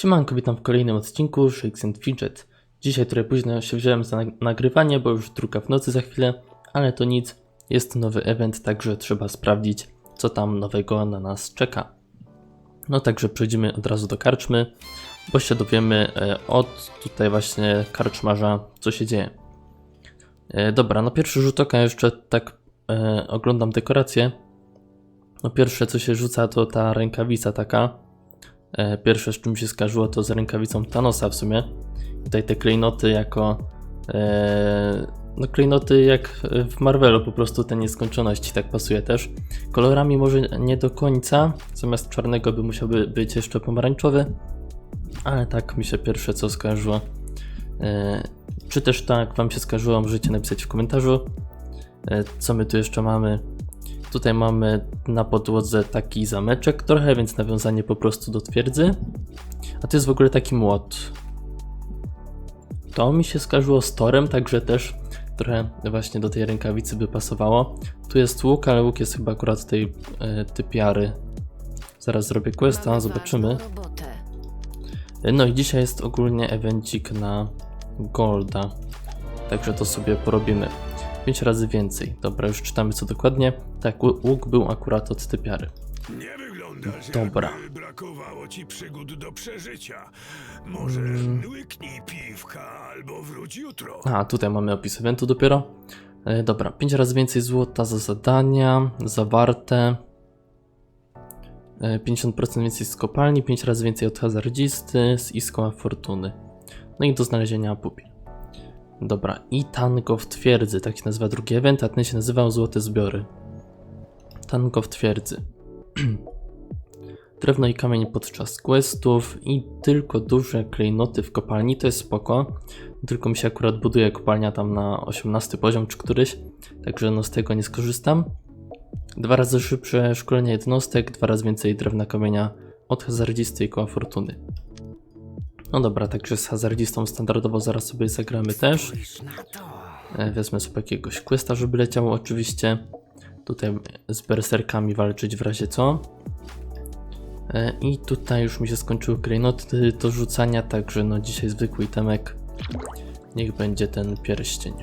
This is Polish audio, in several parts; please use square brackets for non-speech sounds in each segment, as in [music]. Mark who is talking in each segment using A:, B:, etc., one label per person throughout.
A: Siemanko, witam w kolejnym odcinku Shakes and Fidget. Dzisiaj trochę późno się wziąłem za nag- nagrywanie, bo już druga w nocy za chwilę, ale to nic, jest nowy event, także trzeba sprawdzić, co tam nowego na nas czeka. No także przejdziemy od razu do karczmy, bo się dowiemy e, od tutaj właśnie karczmarza, co się dzieje. E, dobra, no pierwszy rzut oka jeszcze tak e, oglądam dekoracje. No pierwsze co się rzuca to ta rękawica taka. E, Pierwsze, z czym się skarżyło, to z rękawicą Thanosa w sumie. Tutaj te klejnoty jako. E, no, klejnoty jak w Marvelu, po prostu te nieskończoności, tak pasuje też. Kolorami może nie do końca, zamiast czarnego by musiałby być jeszcze pomarańczowy, ale tak mi się pierwsze co skarżyło. E, czy też tak Wam się skarżyło, możecie napisać w komentarzu. Co my tu jeszcze mamy? Tutaj mamy na podłodze taki zameczek trochę, więc nawiązanie po prostu do twierdzy. A to jest w ogóle taki młot. To mi się skarżyło z torem, także też trochę właśnie do tej rękawicy by pasowało. Tu jest łuk, ale łuk jest chyba akurat tej e, typiary. Zaraz zrobię questa, zobaczymy. No i dzisiaj jest ogólnie evencik na Golda. Także to sobie porobimy. 5 razy więcej. Dobra, już czytamy co dokładnie. Tak, łu- łuk był akurat od typiary.
B: Nie wyglądasz
A: Dobra.
B: jakby brakowało ci przygód do przeżycia. Może
A: Mm.
B: łyknij piwka albo wróć jutro.
A: A, tutaj mamy opis eventu dopiero. E, dobra, 5 razy więcej złota za zadania zawarte. E, 50% więcej z kopalni, 5 razy więcej od hazardzisty z iską fortuny. No i do znalezienia pupil. Dobra, i tango w twierdzy, tak się nazywa drugi event, a ten się nazywał Złote Zbiory. Tango w twierdzy. [clears throat] Drewno i kamień podczas questów i tylko duże klejnoty w kopalni, to jest spoko. Tylko mi się akurat buduje kopalnia tam na 18 poziom czy któryś, także no z tego nie skorzystam. Dwa razy szybsze szkolenie jednostek, dwa razy więcej drewna kamienia od hazardzisty i koła fortuny. No dobra, także z hazardzistą standardowo zaraz sobie zagramy też. E, Wezmę sobie jakiegoś questa, żeby leciał oczywiście. Tutaj z berserkami walczyć w razie co. E, I tutaj już mi się skończyły klejnoty do rzucania, także no dzisiaj zwykły itemek. Niech będzie ten pierścień.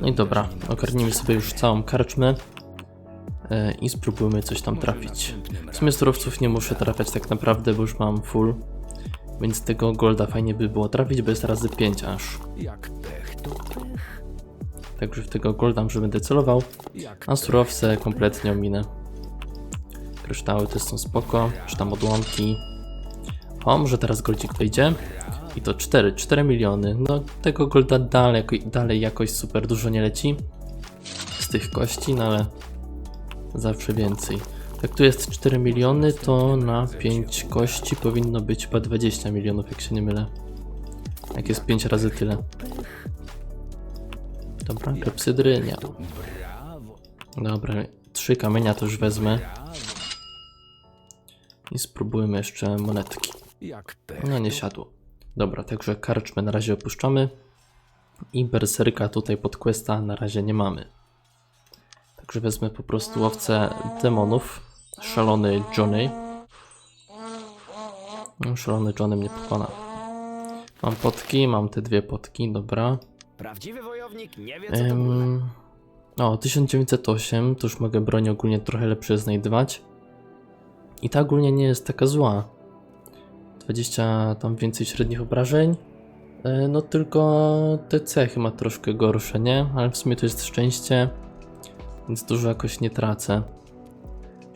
A: No i dobra, ogarnijmy sobie już całą karczmę e, i spróbujmy coś tam trafić. W sumie surowców nie muszę trafiać tak naprawdę, bo już mam full. Więc tego golda fajnie by było trafić, bo jest razy 5 aż.
C: Jak pech, to pech.
A: Także w tego golda może będę celował, a surowce kompletnie ominę. Kryształy też są spoko, czy tam odłamki. O, może teraz goldzik wejdzie. I to 4, 4 miliony. No tego golda dalej, dalej jakoś super dużo nie leci. Z tych kości, no ale zawsze więcej. Jak tu jest 4 miliony, to na 5 kości powinno być chyba 20 milionów, jak się nie mylę. Jak jest 5 razy tyle. Dobra, klepsydry nie. Dobra, trzy kamienia to już wezmę i spróbujemy jeszcze monetki. No nie siadło. Dobra, także karczmę na razie opuszczamy i berserka tutaj pod questa na razie nie mamy. Także wezmę po prostu łowcę demonów. Szalony Johnny. No, Szalony Johnny mnie pokona. Mam potki, mam te dwie potki, dobra.
C: Prawdziwy wojownik nie wie co to
A: o, 1908, to już mogę broń ogólnie trochę lepsze znajdywać. I ta ogólnie nie jest taka zła. 20 tam więcej średnich obrażeń. E, No tylko te cechy ma troszkę gorsze, nie? Ale w sumie to jest szczęście, więc dużo jakoś nie tracę.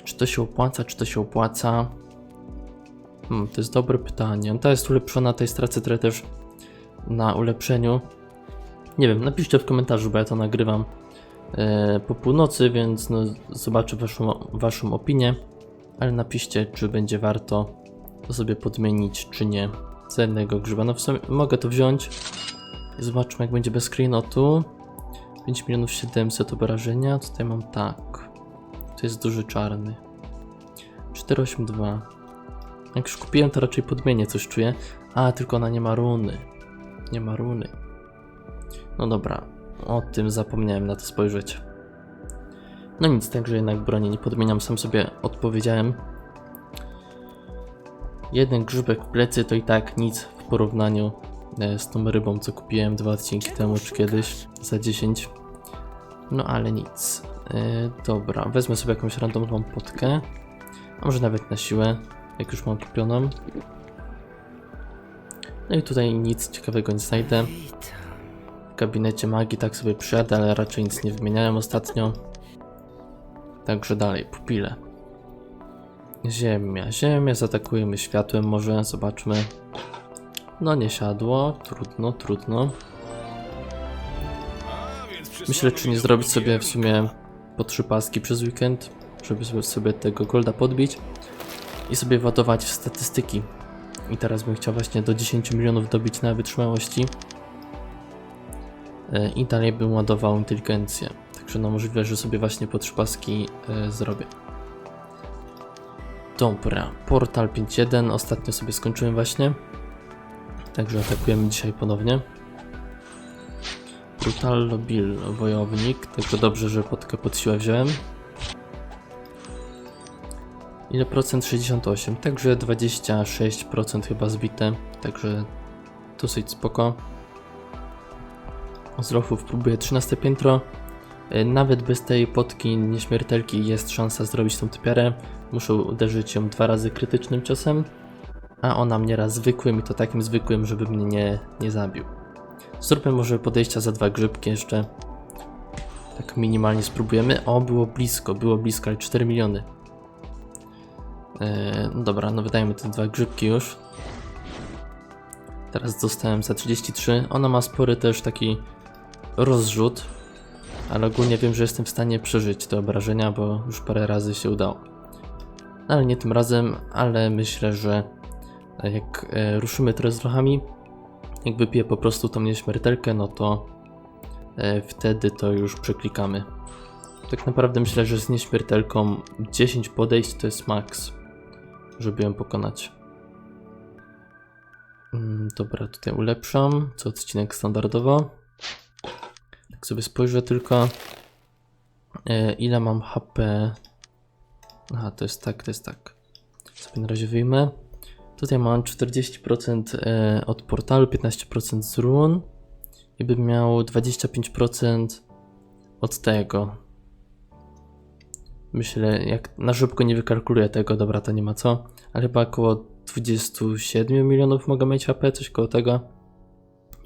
A: Czy to się opłaca, czy to się opłaca? Hmm, to jest dobre pytanie. Ta jest ulepszona, tej stracę trochę też na ulepszeniu. Nie wiem, napiszcie w komentarzu, bo ja to nagrywam e, po północy, więc no, zobaczę waszą, waszą opinię. Ale napiszcie, czy będzie warto to sobie podmienić, czy nie. Za jednego grzyba. No w sumie mogę to wziąć. Zobaczmy, jak będzie bez screenotu. 5 milionów 700 obrażenia. Tutaj mam tak. To jest duży czarny. 482. Jak już kupiłem, to raczej podmienię, coś czuję. A, tylko ona nie ma runy. Nie ma runy. No dobra, o tym zapomniałem na to spojrzeć. No nic, także jednak broni nie podmieniam, sam sobie odpowiedziałem. Jeden grzybek w plecy to i tak nic w porównaniu e, z tą rybą, co kupiłem dwa odcinki temu czy kiedyś za 10. No ale nic. E, dobra, wezmę sobie jakąś randomową potkę. A może nawet na siłę, jak już mam kupioną. No i tutaj nic ciekawego nie znajdę. W gabinecie magii tak sobie przyjadę, ale raczej nic nie wymieniałem ostatnio. Także dalej, pupile. Ziemia, ziemia, zaatakujemy światłem może, zobaczmy. No nie siadło, trudno, trudno. Myślę, czy nie zrobić sobie w sumie po trzy paski przez weekend, żeby sobie- tego golda podbić i sobie ładować w statystyki. I teraz bym chciał właśnie do 10 milionów dobić na wytrzymałości. E, I dalej bym ładował inteligencję. Także no możliwe, że sobie właśnie po trzy paski e, zrobię. Dobra, Portal 5.1 ostatnio sobie skończyłem właśnie. Także atakujemy dzisiaj ponownie. Brutal Bill, wojownik, tylko dobrze, że podkę pod siłę wziąłem. Ile procent? 68, także 26% chyba zbite, także dosyć spoko. Z lochów próbuję 13 piętro. E, Nawet bez tej potki nieśmiertelki jest szansa zrobić tą typiarę. Muszę uderzyć ją dwa razy krytycznym ciosem, a ona mnie raz zwykłym i to takim zwykłym, żeby mnie nie, nie zabił. Zróbmy może podejścia za dwa grzybki jeszcze. Tak minimalnie spróbujemy. O, było blisko, było blisko, ale 4 miliony. Eee, no dobra, no wydajemy te dwa grzybki już. Teraz dostałem za 33. Ona ma spory też taki rozrzut. Ale ogólnie wiem, że jestem w stanie przeżyć te obrażenia, bo już parę razy się udało. No, ale nie tym razem, ale myślę, że jak e, ruszymy teraz z lochami, jak wypiję po prostu tą nieśmiertelkę, no to e, wtedy to już przeklikamy. Tak naprawdę myślę, że z nieśmiertelką 10 podejść to jest max, żeby ją pokonać. Mm, dobra, tutaj ulepszam, co odcinek standardowo. Tak sobie spojrzę tylko, e, ile mam HP. Aha, to jest tak, to jest tak. Sobie na razie wyjmę. Tutaj mam 40% e, od portalu, 15% z run i bym miał 25% od tego. Myślę, jak na szybko nie wykalkuluję tego, dobra, to nie ma co, ale chyba około 27 milionów mogę mieć HP, coś koło tego.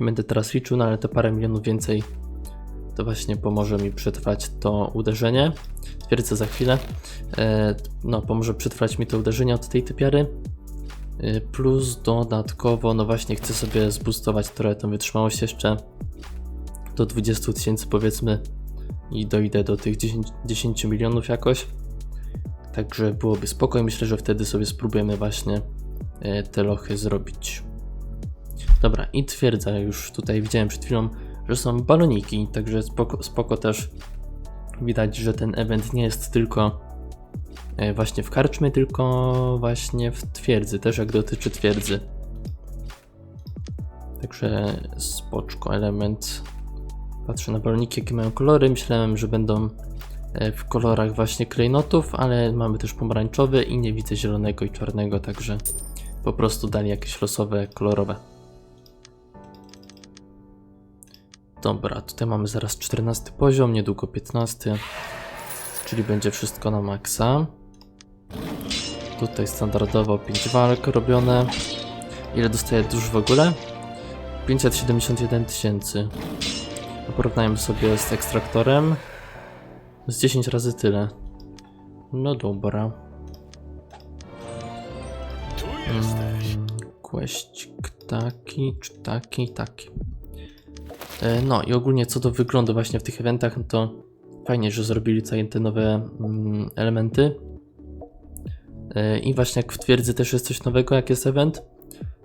A: Nie będę teraz liczył, no ale te parę milionów więcej to właśnie pomoże mi przetrwać to uderzenie. Twierdzę za chwilę. E, no, pomoże przetrwać mi to uderzenie od tej typiary. Y, Plus dodatkowo, no właśnie chcę sobie zboostować trochę tą wytrzymałość jeszcze do 20 tysięcy powiedzmy i dojdę do tych 10, 10 milionów jakoś. Także byłoby spoko i myślę, że wtedy sobie spróbujemy właśnie y, te lochy zrobić. Dobra, i twierdza już tutaj widziałem przed chwilą, że są baloniki, także spoko, spoko też widać, że ten event nie jest tylko właśnie w karczmie, tylko właśnie w twierdzy, też jak dotyczy twierdzy. Także spoczko element. Patrzę na baloniki, jakie mają kolory. Myślałem, że będą e, w kolorach właśnie klejnotów, ale mamy też pomarańczowy i nie widzę zielonego i czarnego, także po prostu dali jakieś losowe, kolorowe. Dobra, tutaj mamy zaraz 14 poziom, niedługo 15, czyli będzie wszystko na maksa. Tutaj standardowo 5 walk robione. Ile dostaje dusz w ogóle? 571 tysięcy. Porównajmy sobie z ekstraktorem. Z 10 razy tyle. No dobra.
B: Tu jesteś.
A: Mm, Questik taki, czy taki, taki. E, No i ogólnie co do wyglądu właśnie w tych eventach, no to fajnie, że zrobili tutaj te nowe mm, elementy. E, I właśnie jak w twierdzy też jest coś nowego, jak jest event,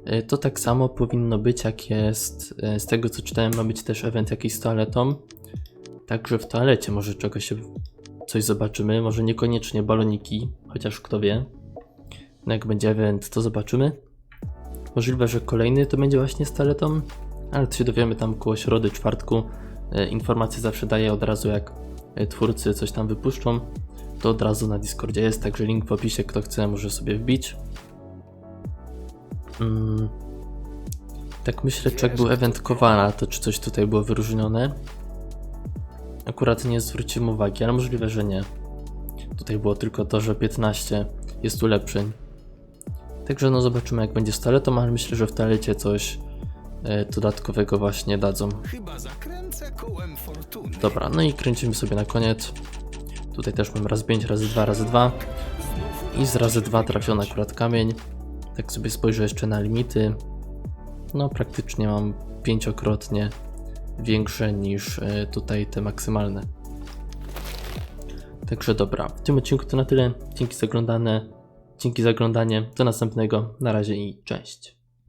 A: e, to tak samo powinno być, jak jest, e, z tego co czytałem, ma być też event jakiś z toaletą. Także w toalecie może czegoś się, coś zobaczymy, może niekoniecznie baloniki, chociaż kto wie. No jak będzie event, to zobaczymy. Możliwe, że kolejny to będzie właśnie z toaletą, ale to się dowiemy tam koło środy, czwartku. Informacje zawsze daję od razu, jak twórcy coś tam wypuszczą. To od razu na Discordzie jest, także link w opisie, kto chce może sobie wbić. Mm, tak myślę, czy jak był event Kowala, to czy coś tutaj było wyróżnione? Akurat nie zwróciłem uwagi, ale możliwe, że nie. Tutaj było tylko to, że 15 jest ulepszeń. Także no zobaczymy jak będzie z toaletą, ale myślę, że w toalecie coś e, dodatkowego właśnie dadzą.
B: Chyba zakręcę kołem fortuny.
A: Dobra, no i kręcimy sobie na koniec. Tutaj też mam raz 5, razy 2, razy 2. I z razy 2 trafiony akurat kamień. Tak sobie spojrzę jeszcze na limity. No praktycznie mam pięciokrotnie większe niż e, tutaj te maksymalne. Także dobra, w tym odcinku to na tyle. Dzięki za oglądanie. Dzięki za oglądanie. Do następnego. Na razie i cześć.